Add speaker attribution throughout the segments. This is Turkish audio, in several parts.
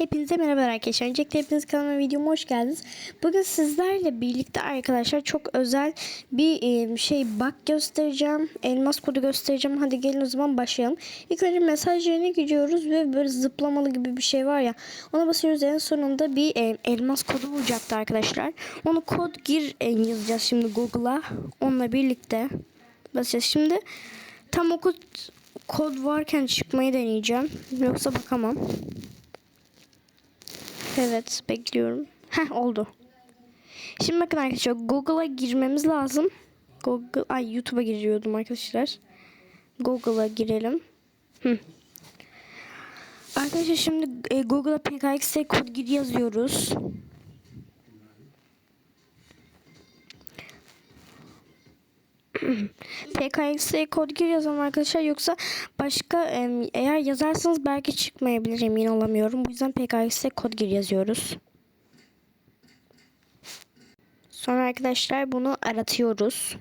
Speaker 1: Hepinize merhaba arkadaşlar. Öncelikle hepiniz kanalıma videoma hoş geldiniz. Bugün sizlerle birlikte arkadaşlar çok özel bir şey bak göstereceğim. Elmas kodu göstereceğim. Hadi gelin o zaman başlayalım. İlk önce mesaj gidiyoruz ve böyle zıplamalı gibi bir şey var ya. Ona basıyoruz en sonunda bir elmas kodu bulacaktı arkadaşlar. Onu kod gir yazacağız şimdi Google'a. Onunla birlikte basacağız. Şimdi tam o kod, kod varken çıkmayı deneyeceğim. Yoksa bakamam. Evet bekliyorum. Heh oldu. Şimdi bakın arkadaşlar Google'a girmemiz lazım. Google ay YouTube'a giriyordum arkadaşlar. Google'a girelim. Hı. Arkadaşlar şimdi e, Google'a PKX kod gir yazıyoruz. PKX kod gir yazalım arkadaşlar yoksa başka eğer yazarsanız belki çıkmayabilir emin olamıyorum. Bu yüzden PKX kod gir yazıyoruz. Sonra arkadaşlar bunu aratıyoruz.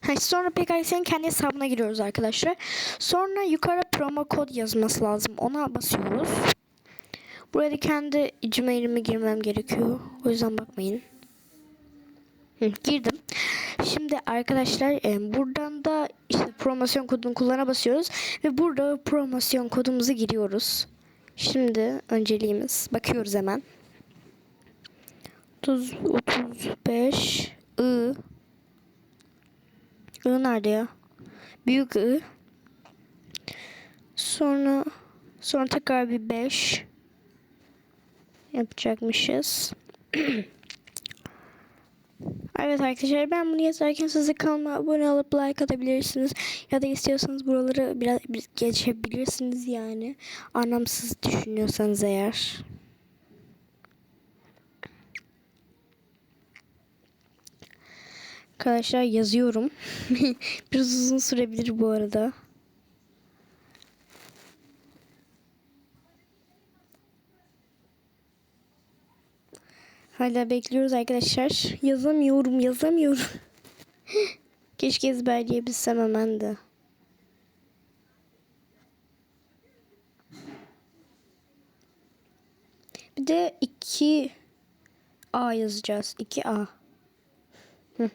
Speaker 1: Ha, sonra PKX'in kendi hesabına giriyoruz arkadaşlar. Sonra yukarı promo kod yazması lazım. Ona basıyoruz. Buraya da kendi Gmail'imi girmem gerekiyor. O yüzden bakmayın. Hı, girdim. Arkadaşlar e, buradan da işte promosyon kodunu kullana basıyoruz ve burada promosyon kodumuzu giriyoruz. Şimdi önceliğimiz bakıyoruz hemen. 30 35 I I nerede ya? Büyük I. Sonra sonra tekrar bir 5 yapacakmışız. Evet arkadaşlar ben bunu yazarken siz de kanalıma abone olup like atabilirsiniz. Ya da istiyorsanız buraları biraz geçebilirsiniz yani. Anlamsız düşünüyorsanız eğer. Arkadaşlar yazıyorum. biraz uzun sürebilir bu arada. Hala bekliyoruz arkadaşlar. Yazamıyorum, yazamıyorum. Keşke ezberleyebilsem hemen de. Bir de 2 A yazacağız. 2A. Hı.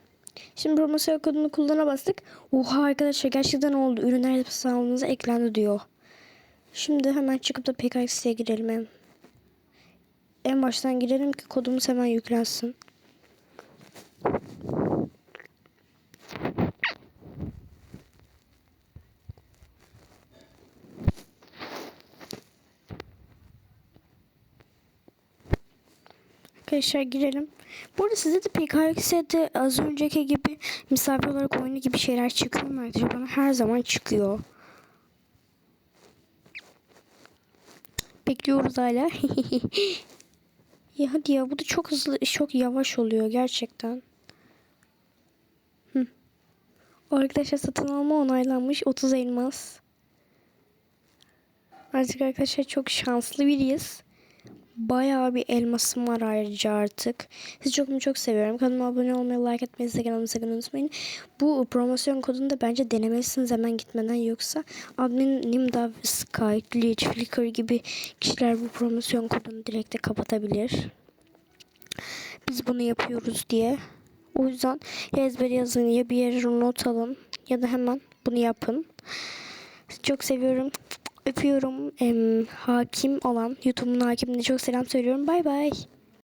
Speaker 1: Şimdi promosyon kodunu kullana bastık. Oha arkadaşlar gerçekten oldu. Ürünler hesabınıza eklendi diyor. Şimdi hemen çıkıp da PKX'ye girelim. Hem. En baştan girelim ki kodumuz hemen yüklensin. Arkadaşlar girelim. Burada size de PKX'de az önceki gibi misafir olarak oyunu gibi şeyler çıkıyor mu arkadaşlar? Bana her zaman çıkıyor. Bekliyoruz hala. ya hadi ya bu da çok hızlı çok yavaş oluyor gerçekten. Hı. Arkadaşlar satın alma onaylanmış 30 elmas. Artık arkadaşlar çok şanslı biriyiz. Bayağı bir elmasım var ayrıca artık. Sizi çok mu çok seviyorum. Kanalıma abone olmayı, like etmeyi, Instagram'ı sakın unutmayın. Bu promosyon kodunu da bence denemelisiniz hemen gitmeden yoksa admin Nimdav, Sky, Glitch, Flickr gibi kişiler bu promosyon kodunu direkt de kapatabilir. Biz bunu yapıyoruz diye. O yüzden ya ezber yazın ya bir yere not alın ya da hemen bunu yapın. Çok seviyorum. Öpüyorum. Em, hakim olan YouTube'un hakimine çok selam söylüyorum. Bay bay.